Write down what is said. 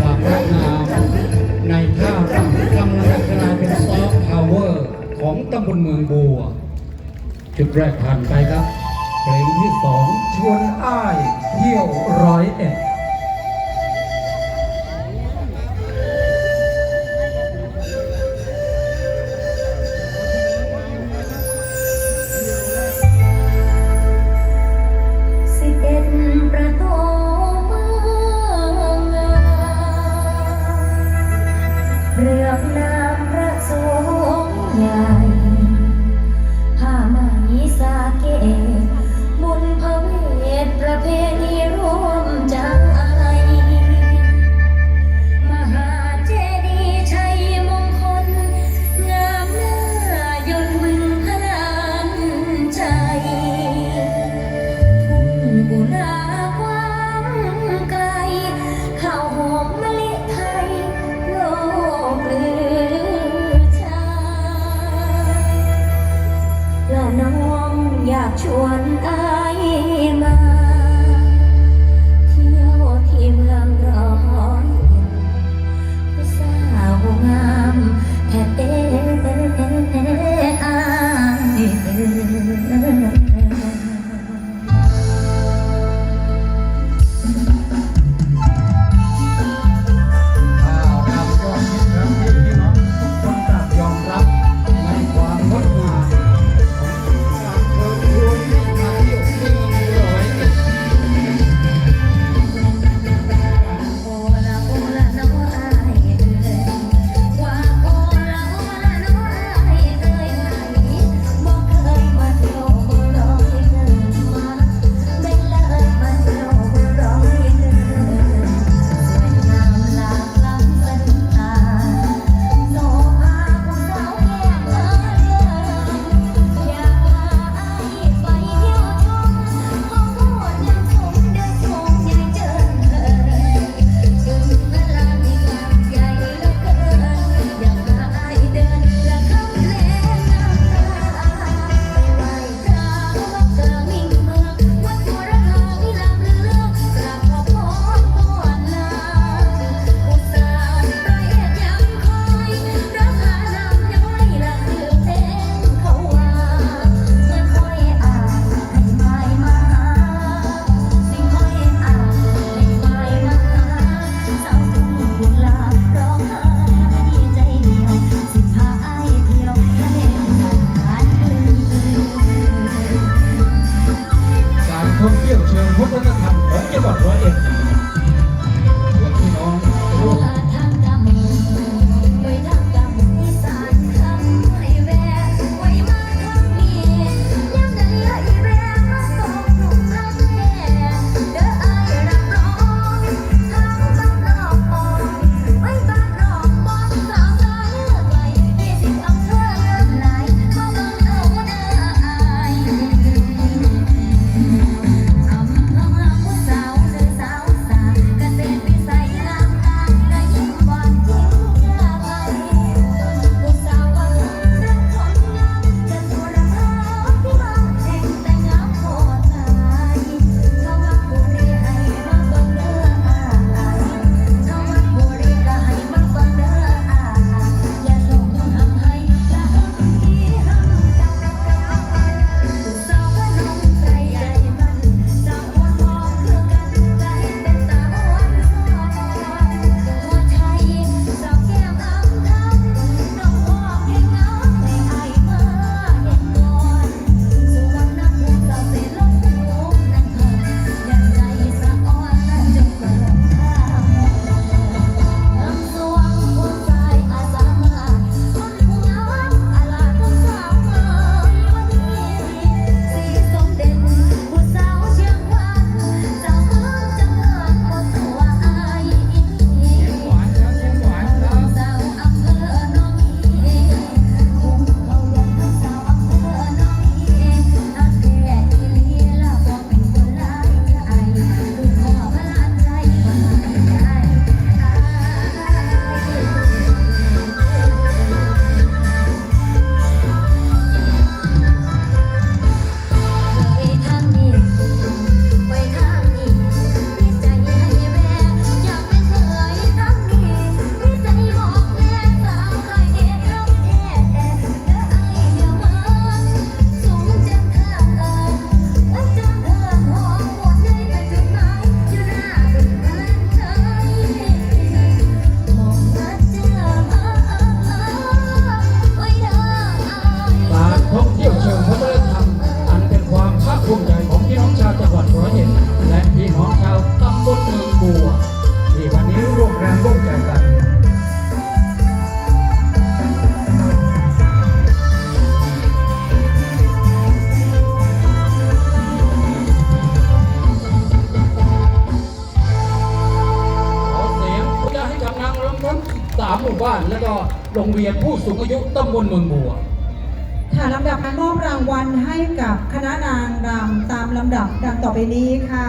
ความงดงามในท่ารำรำรับกลายเป็นซอฟต์พาวเวอร์ของตำบลเมืองบัว จุดแรกผ่านไปครับเพลงที่สองชวนอ้ายเที่ยวร้อยเอ็ด เรื่องนามพระสงฆ์ใหญ่ผ้าไหมสาเกตบุญพระเวทประเพณีร่วมใจมหาเจดีย์ชัยมงคล งามหน้ายนต์บึงพนานใจ ทุ่งกุลา 全爱 วัฒนธรรมขอจังหวัดร้อยเอ็ด หมู่บ้านและก็โรงเรียนผู้สูงอายุตำบลเมืองบัวค่ะลำดับการมอบรางวัลให้กับคณะนางรำตามลำดับดังต่อไปนี้ค่ะ